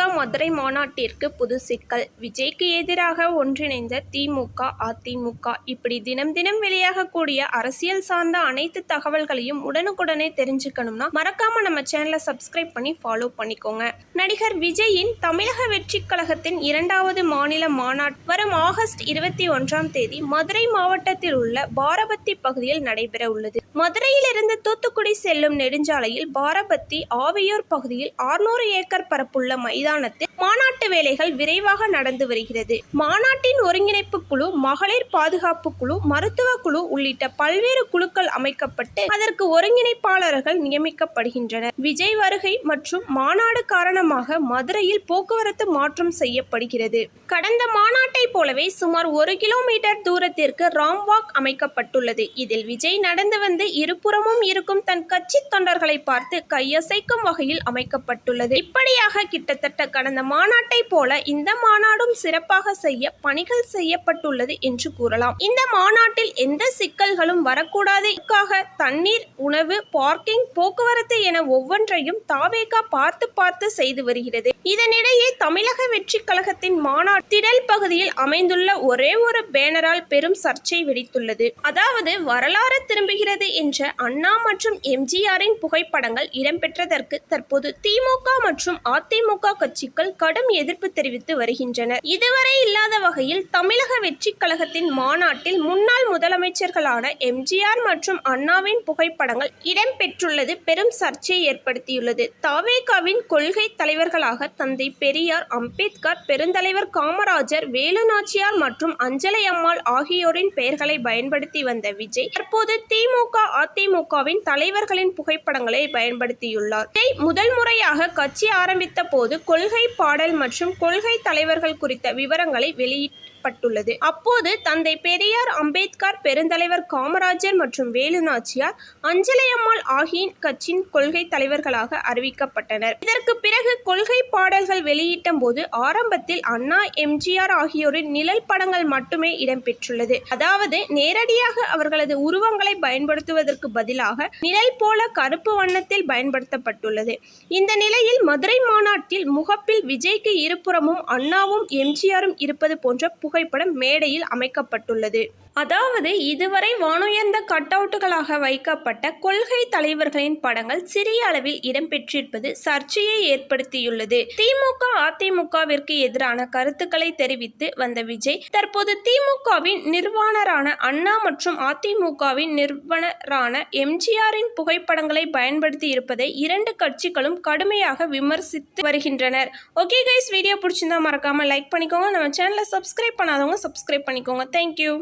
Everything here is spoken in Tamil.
தாவேகா மதுரை மாநாட்டிற்கு புது சிக்கல். விஜய்க்கு எதிராக ஒன்றிணைந்த திமுக அதிமுக இப்படி தினம் தினம் வெளியாகக்கூடிய அரசியல் சார்ந்த அனைத்து தகவல்களையும் உடனுக்குடனே தெரிஞ்சுக்கணும்னா மறக்காம நம்ம சேனலை சப்ஸ்கிரைப் பண்ணி ஃபாலோ பண்ணிக்கோங்க. நடிகர் விஜயின் தமிழக வெற்றி கழகத்தின் இரண்டாவது மாநில மாநாட் வரும் ஆகஸ்ட் இருபத்தி ஒன்றாம் தேதி மதுரை மாவட்டத்தில் உள்ள பாரபத்தி பகுதியில் நடைபெற உள்ளது. மதுரையிலிருந்து தூத்துக்குடி செல்லும் நெடுஞ்சாலையில் பாரபத்தி ஆவியூர் பகுதியில் 600 ஏக்கர் பரப்புள்ள மைதானத்தில் மாநாட்டு வேலைகள் விரைவாக நடந்து வருகிறது. மாநாட்டின் ஒருங்கிணைப்பு குழு மகளிர் பாதுகாப்பு குழு மருத்துவ குழு உள்ளிட்ட பல்வேறு குழுக்கள் அமைக்கப்பட்டு அதற்கு ஒருங்கிணைப்பாளர்கள் நியமிக்கப்படுகின்றனர். விஜய் வருகை மற்றும் மாநாடு காரணமாக மதுரையில் போக்குவரத்து மாற்றம் செய்யப்படுகிறது. கடந்த மாநாட்டை போலவே சுமார் ஒரு கிலோமீட்டர் தூரத்திற்கு ராம்வாக் அமைக்கப்பட்டுள்ளது. இதில் விஜய் நடந்து வந்து இருபுறமும் இருக்கும் தன் கட்சி தொண்டர்களை பார்த்து கையசைக்கும் வகையில் அமைக்கப்பட்டுள்ளது. இப்படியாக கிட்டத்தட்ட கடந்த மாநாட்டை போல இந்த மாநாடும் சிறப்பாக செய்ய பணிகள் செய்யப்பட்டுள்ளது என்று கூறலாம். இந்த மாநாட்டில் எந்த சிக்கல்களும் வரக்கூடாதுக்காக தண்ணீர் உணவு பார்க்கிங் போக்குவரத்து என ஒவ்வொன்றையும் தாவேகா பார்த்து பார்த்து செய்து வருகிறது. இதனிடையே தமிழக வெற்றி கழகத்தின் மாநாடு திடல் பகுதியில் அமைந்துள்ள ஒரே ஒரு பேனரால் பெரும் சர்ச்சை வெடித்துள்ளது. அதாவது வரலாறு திரும்புகிறது என்ற அண்ணா மற்றும் எம்ஜிஆரின் புகைப்படங்கள் இடம்பெற்றதற்கு தற்போது திமுக மற்றும் அதிமுக கட்சிகள் கடும் எதிர்ப்பு தெரிவித்து வருகின்றனர் இதுவரை இல்லாத வகையில் தமிழக வெற்றி கழகத்தின் மாநாட்டில் முன்னாள் முதலமைச்சர்களான எம்ஜிஆர் மற்றும் அண்ணாவின் புகைப்படங்கள் இடம்பெற்றுள்ளது பெரும் சர்ச்சையை ஏற்படுத்தியுள்ளது. தாவேகாவின் கொள்கை தலைவர்களாக தந்தை பெரியார் அம்பேத்கர் பெருந்தலைவர் காமராஜர் வேலுநாச்சியார் மற்றும் அஞ்சலை அம்மாள் ஆகியோரின் பெயர்களை பயன்படுத்தி வந்த விஜய் தற்போது திமுக அதிமுகவின் தலைவர்களின் புகைப்படங்களை பயன்படுத்தியுள்ளார். முதல் முறையாக கட்சி ஆரம்பித்த போது கொள்கை பாடல் மற்றும் கொள்கை தலைவர்கள் குறித்த விவரங்களை வெளியிடப்பட்டுள்ளது. அப்போது தந்தை பெரியார் அம்பேத்கர் பெருந்தலைவர் காமராஜர் மற்றும் வேலுநாச்சியார் அஞ்சலையம்மாள் ஆகிய கட்சியின் கொள்கை தலைவர்களாக அறிவிக்கப்பட்டனர். இதற்கு பிறகு கொள்கை பாடல்கள் வெளியிட்ட போது ஆரம்பத்தில் அண்ணா எம்ஜிஆர் ஆகியோரின் நிழல் படங்கள் மட்டுமே இடம்பெற்றுள்ளது. அதாவது நேரடியாக அவர்களது உருவங்களை பயன்படுத்துவதற்கு பதிலாக நிழல் போல கருப்பு வண்ணத்தில் பயன்படுத்தப்பட்டுள்ளது. இந்த நிலையில் மதுரை மாநாட்டில் முகப்பில் விஜய்க்கு இருபுறமும் அண்ணாவும் எம்ஜிஆரும் இருப்பது போன்ற புகைப்படம் மேடையில் அமைக்கப்பட்டுள்ளது. அதாவது இதுவரை வானுயர்ந்த கட்டவுட்டுகளாக வைக்கப்பட்ட கொள்கை தலைவர்களின் படங்கள் சிறிய அளவில் இடம்பெற்றிருப்பது சர்ச்சையை ஏற்படுத்தியுள்ளது. திமுக அதிமுகவிற்கு எதிரான கருத்துக்களை தெரிவித்து வந்த விஜய் தற்போது திமுகவின் நிர்வாணரான அண்ணா மற்றும் அதிமுகவின் நிறுவனரான எம்ஜிஆரின் புகைப்படங்களை பயன்படுத்தி இருப்பதை இரண்டு கட்சிகளும் கடுமையாக விமர்சித்து வருகின்றன. வருகின்றனர் ஓகே கைஸ் வீடியோ பிடிச்சிருந்தா மறக்காமல் லைக் பண்ணிக்கோங்க. நம்ம சேனலை சப்ஸ்கிரைப் பண்ணாதவங்க சப்ஸ்கிரைப் பண்ணிக்கோங்க. தேங்க்யூ